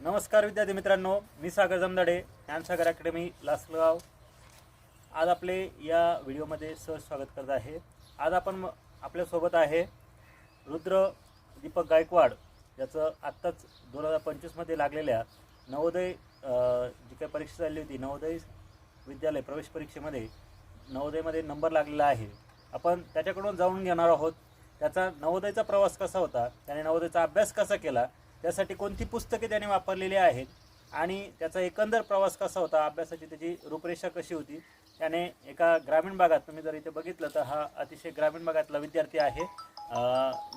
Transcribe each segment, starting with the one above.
नमस्कार विद्यार्थी मित्रांनो मी सागर जमदाडे ज्ञानसागर अकॅडमी लासलगाव. आज आपले या व्हिडिओमध्ये सहज स्वागत करत आहे. आज आपण म- आपल्यासोबत आहे रुद्र दीपक गायकवाड याचं आत्ताच दोन हजार पंचवीसमध्ये लागलेल्या नवोदय जी काही परीक्षा झाली होती नवोदय विद्यालय प्रवेश परीक्षेमध्ये नवोदयमध्ये नंबर लागलेला आहे. आपण त्याच्याकडून जाणून घेणार आहोत त्याचा नवोदयचा प्रवास कसा होता त्याने नवोदयचा अभ्यास कसा केला त्यासाठी कोणती पुस्तके त्याने वापरलेली आहेत आणि त्याचा एकंदर प्रवास कसा होता अभ्यासाची त्याची रूपरेषा कशी होती त्याने एका ग्रामीण भागात तुम्ही जर इथे बघितलं तर हा अतिशय ग्रामीण भागातला विद्यार्थी आहे.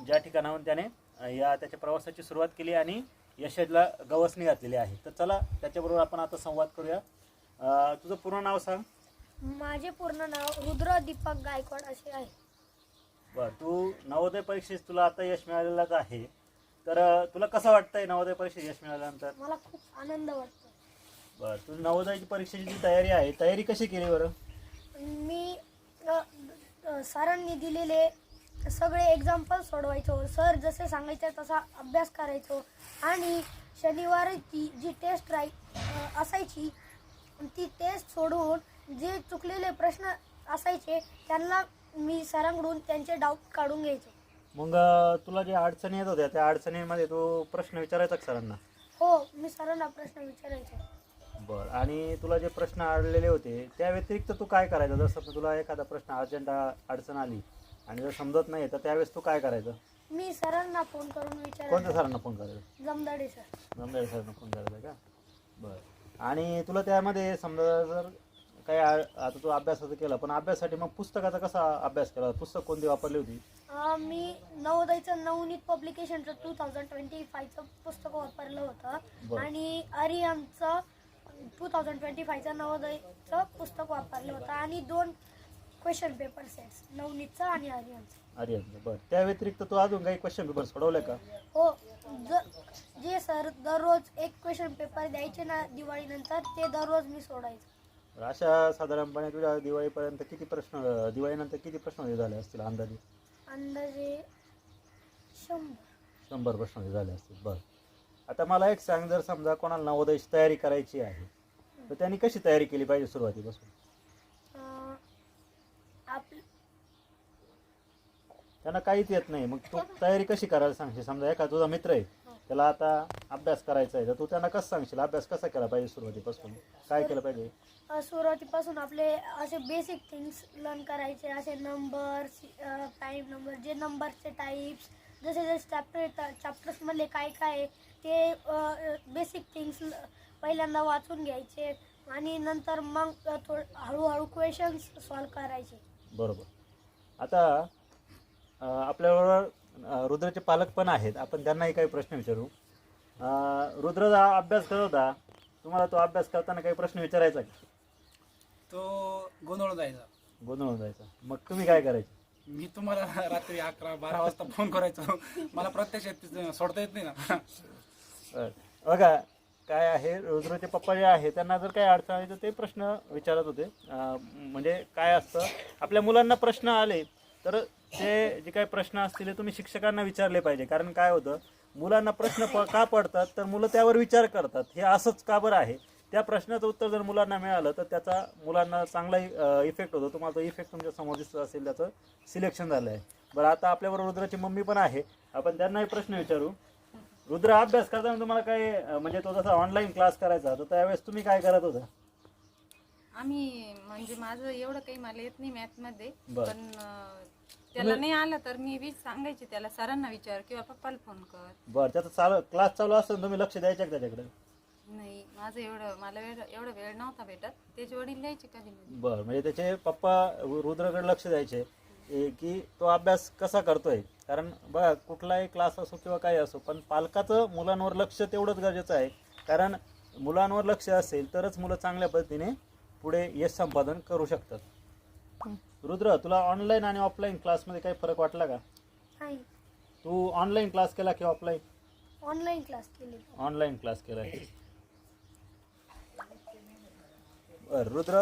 ज्या ठिकाणाहून त्याने या त्याच्या प्रवासाची सुरुवात केली आणि यशला गवसणी घातलेली आहे. तर चला त्याच्याबरोबर आपण आता संवाद करूया. तुझं पूर्ण नाव सांग. माझे पूर्ण नाव रुद्र दीपक गायकवाड असे आहे. बर. तू नवोदय परीक्षेत तुला आता यश मिळालेलंच आहे. तर तुला कसं वाटतंय नवोदय परीक्षेत यश मिळाल्यानंतर? मला खूप आनंद वाटतो. बर तू नवोदयची परीक्षेची जी तयारी आहे तयारी कशी केली बरं? मी अ, अ, सरांनी दिलेले सगळे एक्झाम्पल सोडवायचो. सर जसे सांगायचे तसा अभ्यास करायचो. आणि शनिवारची जी टेस्ट राही अ, असायची ती टेस्ट सोडून जे चुकलेले प्रश्न असायचे त्यांना मी सरांकडून त्यांचे डाऊट काढून घ्यायचो. मग अं, तुला जे अडचणी येत होत्या त्या अडचणींमध्ये तू प्रश्न विचारायचा का सरांना? हो मी सरांना प्रश्न विचारायचो. बर आणि तुला जे प्रश्न अडलेले होते त्या व्यतिरिक्त तू काय करायचं? जर समजा तुला एखादा प्रश्न अर्जंट अडचण आली आणि जर समजत नाही तर त्यावेळेस तू काय करायचं? मी सरांना फोन करून कोणत्या विचारायचो सरांना फोन करायचा? जमदाडे सर. नंबर सरांना फोन करायचा का? बरं आणि तुला त्यामध्ये समजा जर काही आ- आता तू अभ्यासाचं केलं पण अभ्यासासाठी मग पुस्तकाचा कसा अभ्यास केला? पुस्तक कोणती वापरली होती? अं, मी नवोदयचं नवनीत पब्लिकेशनचं टू थाउजंड ट्वेंटी फायचं पुस्तक वापरलं होतं. बरं. आणि आर्यनचं टू थाउजंड ट्वेंटी फायचं नवोदयचं पुस्तक वापरलं होतं. आणि दोन क्वेश्चन पेपर सेट्स नवनीतचं आणि आर्यनचं अरे बरं. त्या व्यतिरिक्त तू अजून काही क्वेश्चन पेपर सोडवले का? हो ज जे सर दररोज एक क्वेश्चन पेपर द्यायचे ना दिवाळीनंतर ते दररोज मी सोडायचो. अशा साधारणपणे तुझ्या दिवाळीपर्यंत किती प्रश्न दिवाळीनंतर किती प्रश्न झाले असतील अंदाजे? अंदाजे शंभर. शंभर प्रश्न झाले असतील. बरं. आता मला एक सांग जर समजा कोणाला नवोदयची तयारी करायची आहे तर त्यांनी कशी तयारी केली पाहिजे सुरुवातीपासून? अं, आप त्यांना काहीच येत नाही. मग तू तयारी कशी करायला सांगशील? समजा एका तुझा मित्र आहे त्याला आता अभ्यास करायचा आहे. तर तू त्यांना कसं सांगशील? अभ्यास कसा केला पाहिजे सुरुवातीपासून? काय केलं पाहिजे? अ, सुरुवातीपासून आपले असे बेसिक थिंग्स लर्न करायचे. असे नंबर टाईप नंबर जे नंबरचे टाईप्स जसे जसे चॅप्टर चॅप्टर्समधले काय काय आहे ते बेसिक थिंग्स पहिल्यांदा वाचून घ्यायचे. आणि नंतर मग अ, थोड हळूहळू क्वेश्चन्स सॉल्व करायचे. बरोबर. आता अं, आपल्याबरोबर रुद्रचे पालक पण आहेत. आपण त्यांनाही काही प्रश्न विचारू. अं, रुद्र हा अभ्यास करत होता. तुम्हाला तो अभ्यास करताना काही प्रश्न विचारायचा का? तो गोंधळून जायचा. गोंधळून जायचा. मग तुम्ही काय करायचे? मी तुम्हाला रात्री अकरा बारा वाजता फोन करायचो. मला प्रत्यक्षात तिथं सोडता येत नाही ना. बरं. बघा काय आहे रुद्रचे पप्पा जे आहे त्यांना जर काही अडचण आली तर ते प्रश्न विचारत होते. अं, म्हणजे काय असतं आपल्या मुलांना प्रश्न आले तर ते जे काही प्रश्न असतील ते तुम्ही शिक्षकांना विचारले पाहिजे. कारण काय होतं मुलांना प्रश्न प का पडतात? तर मुलं त्यावर विचार करतात. हे असंच का बरं आहे? त्या प्रश्नाचं उत्तर जर मुलांना मिळालं तर त्याचा मुलांना चांगला इफेक्ट होतो. तुम्हाला तो इफेक्ट तुमच्यासमोर दिसत असेल त्याचं सिलेक्शन झालं आहे बरं आता आपल्याबरोबर रुद्राची मम्मी पण आहे. आपण त्यांनाही प्रश्न विचारू. रुद्र अभ्यास करताना तुम्हाला काय म्हणजे तो जसा ऑनलाईन क्लास करायचा तर त्यावेळेस तुम्ही काय करत होता? आम्ही म्हणजे माझं एवढं काही मला येत नाही मॅथमध्ये बरं. पण अं, त्याला नाही आलं तर मी वीज सांगायचे त्याला सरांना विचार किंवा पप्पाला फोन कर. बरं त्याचा चालू क्लास चालू असताना तुम्ही लक्ष द्यायचं का त्याच्याकडे? नाही माझं एवढं मला वेळ एवढा वेळ नव्हता भेटत. त्याचे वडील द्यायचे कधी मध्ये बरं म्हणजे त्याचे पप्पा रुद्रकडे लक्ष द्यायचे ए, की तो अभ्यास कसा करतोय? कारण बघा कुठलाही क्लास असो किंवा काही असो पण पालकाचं मुलांवर लक्ष तेवढंच गरजेचं आहे. कारण मुलांवर लक्ष असेल तरच मुलं चांगल्या पद्धतीने पुढे यश संपादन करू शकतात. रुद्र तुला ऑनलाईन आणि ऑफलाईन क्लासमध्ये काही फरक वाटला का? नाही. तू ऑनलाईन क्लास केला की ऑफलाईन ऑनलाईन क्लास केले. ऑनलाईन क्लास केला. बरं रुद्र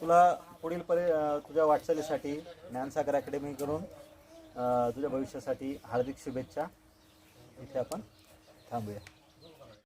तुला पुढील परि तुझ्या वाटचालीसाठी ज्ञानसागर अकॅडमीकडून तुझ्या भविष्यासाठी हार्दिक शुभेच्छा. इथे आपण थांबूया.